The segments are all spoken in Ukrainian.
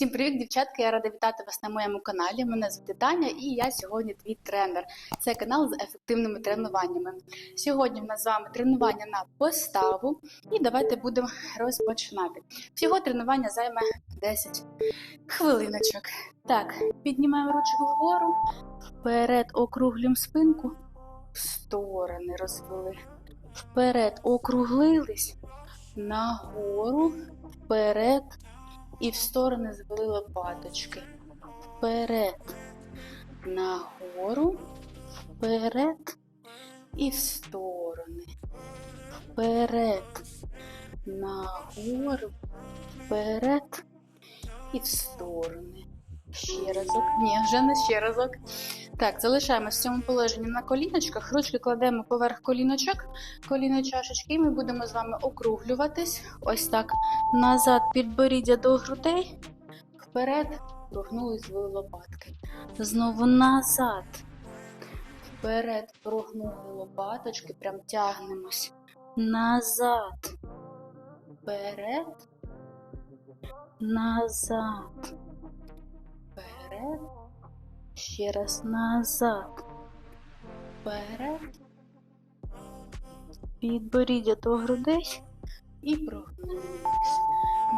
Всім привіт, дівчатка! Я рада вітати вас на моєму каналі. Мене звати Таня і я сьогодні твій тренер. Це канал з ефективними тренуваннями. Сьогодні в нас з вами тренування на поставу, і давайте будемо розпочинати. Всього тренування займе 10 хвилиночок. Так, піднімаємо ручку вгору, вперед округлюємо спинку, в сторони розвели. Вперед округлились, нагору, вперед і в сторони звели лопаточки. Вперед, нагору, вперед і в сторони. Вперед, нагору, вперед і в сторони. Ще разок. Ні, вже не ще разок. Так, залишаємось в цьому положенні на коліночках. Ручки кладемо поверх коліночок, коліно чашечки, і ми будемо з вами округлюватись. Ось так. Назад підборіддя до грудей. Вперед, прогнули звели лопатки. Знову назад. Вперед прогнули лопаточки, прям тягнемось. Назад. Вперед. Назад. Вперед. Ще раз назад. Вперед. Підборіддя до грудей і прогнулись.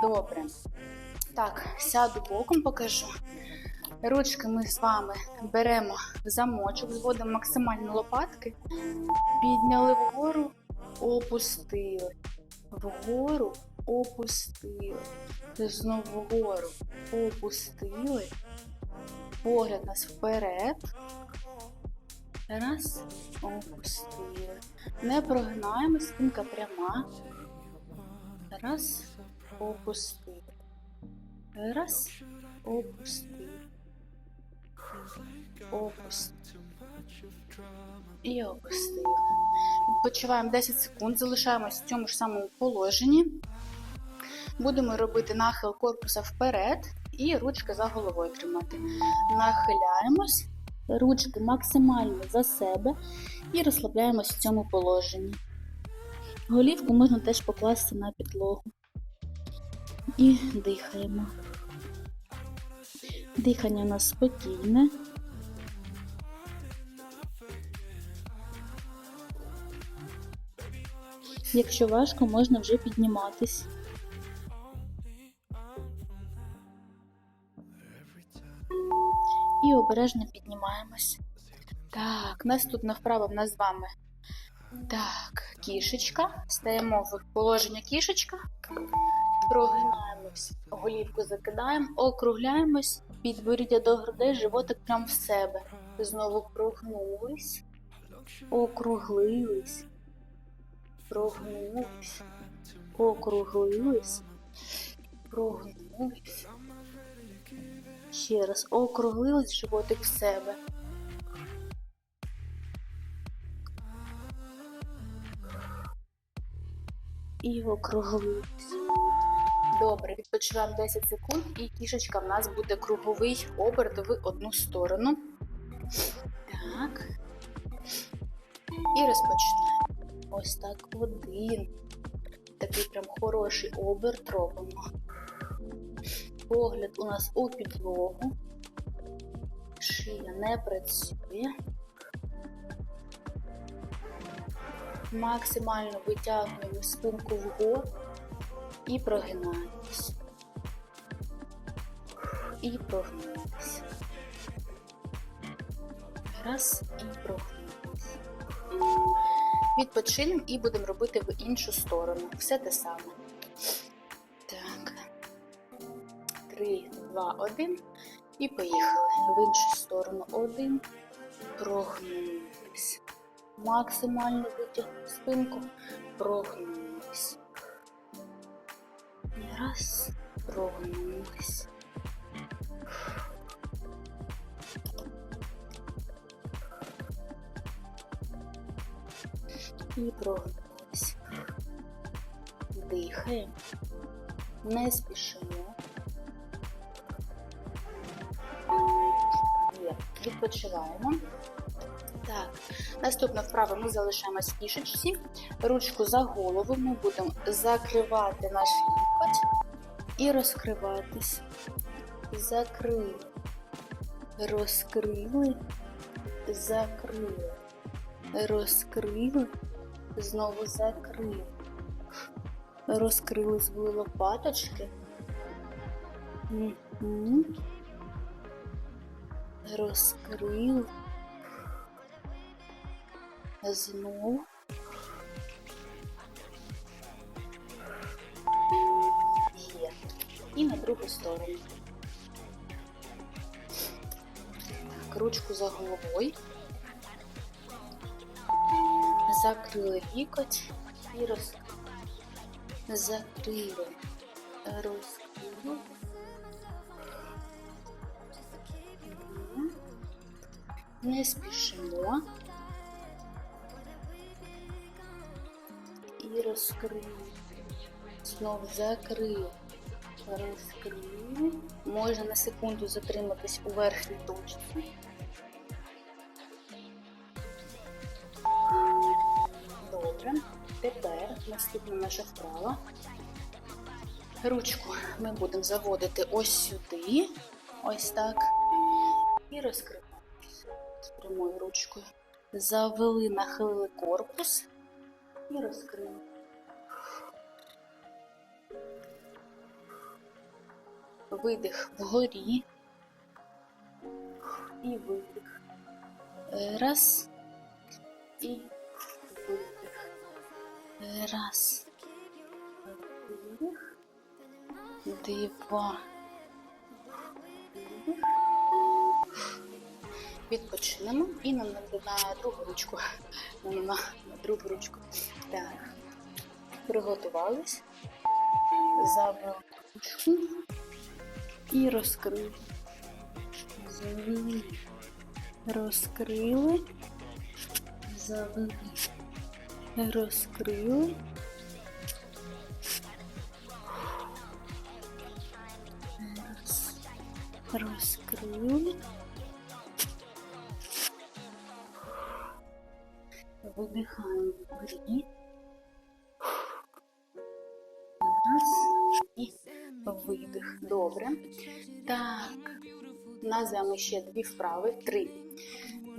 Добре. Так, сяду боком покажу. Ручки ми з вами беремо в замочок, зводимо максимально лопатки, підняли вгору, опустили. Вгору опустили. Знову вгору опустили. Погляд нас вперед. Раз, опустили. Не прогинаємо, спинка пряма. Раз, опустили. Раз, опустили. Опустили. І опустили. Відпочиваємо 10 секунд, залишаємось в цьому ж самому положенні. Будемо робити нахил корпуса вперед і ручки за головою тримати. Нахиляємось, ручки максимально за себе і розслабляємось в цьому положенні. Голівку можна теж покласти на підлогу. І дихаємо. Дихання у нас спокійне. Якщо важко, можна вже підніматись. І обережно піднімаємось. Так, наступна вправа в нас з вами. Так, кішечка. Стаємо в положення кішечка. Прогинаємось, голівку закидаємо, округляємось, підборіддя до грудей, животик прям в себе. Знову прогнулись, округлились, прогнулись, округлились, прогнулись. Ще раз округлились животик в себе. І округлились. Добре, відпочиваємо 10 секунд, і кішечка в нас буде круговий оберт в одну сторону. Так. І розпочинаємо. Ось так один. Такий прям хороший оберт робимо. Погляд у нас у підлогу. Шия не працює. Максимально витягуємо спинку вгору і прогинаємось. І прогнулись. Раз і прогнулись. Відпочинемо і будемо робити в іншу сторону. Все те саме. 2, 1. І поїхали. В іншу сторону. Один. Прогнулись. Максимально витягнути спинку. Прогнулись. Раз. Прогнулись. І прогнулись. Дихаємо. Не спішимо. Відпочиваємо. Так, наступна вправа ми залишаємось в кішечці. Ручку за голову ми будемо закривати наш лікоть і розкриватись. закрили, розкрили, закрили, розкрили, знову закрили. Розкрили звили лопаточки. Розкрили. Знову. Є. І на другу сторону. Так, ручку за головою. Закрили вікоть і розкрили. Закрили. Розкрили. Не спішимо. І розкрили. Знову закрили. Розкрили. Можна на секунду затриматись у верхній точці. Добре. Тепер наступна наша вправа. Ручку ми будемо заводити ось сюди, ось так. І розкриваємося з прямою ручкою. Завели, нахилили корпус і розкрили. Видих вгорі і видих. Раз і видих. Раз. Видих. Два. Відпочинемо і на, на, на другу ручку. На, на, на другу ручку. Так. Приготувались. Завели ручку і розкрили. Завели. Розкрили. Завели. Розкрили. Раз. Розкрили. Видихаємо вгорі. Раз. І видих. Добре. Так. Назвемо ще дві вправи. Три.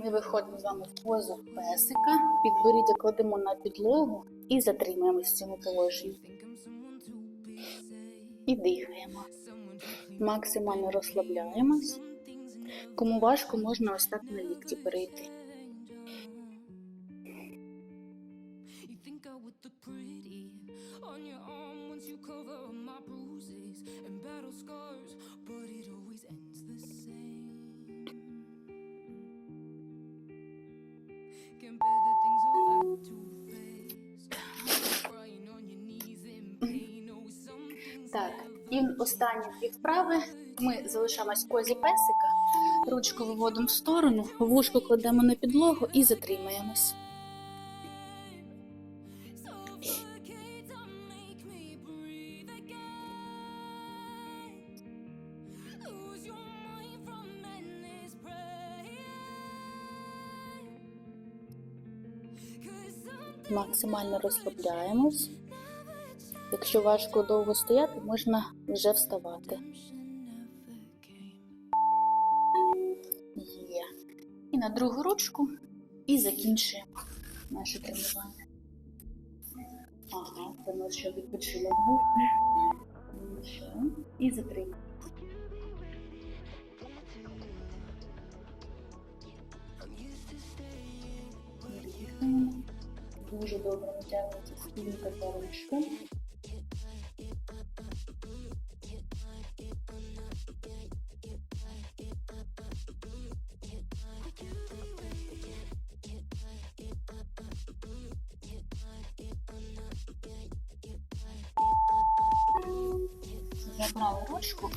Ми виходимо з вами в позу песика. Підборіддя кладемо на підлогу і затримуємось в цьому положенні. І дихаємо. Максимально розслабляємось. Кому важко, можна ось так на лікті перейти. Так, і останні дві вправи. Ми залишаємось в позі песика, ручку виводимо в сторону, вушко кладемо на підлогу і затримаємось. Максимально розслабляємось. Якщо важко довго стояти, можна вже вставати. Є. І на другу ручку і закінчуємо наше тренування. Ага, це нас ще відпочинок був. І затримуємо. Дуже добре витягується спинка та ручка. Забрали ручку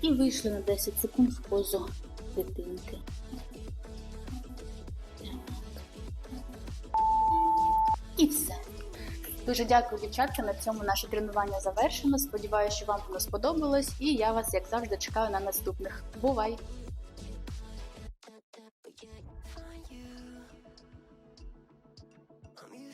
і вийшли на 10 секунд в позу дитинки. І все. Дуже дякую, дівчатка. На цьому наше тренування завершено. Сподіваюся, що вам воно сподобалось, і я вас, як завжди, чекаю на наступних. Бувай!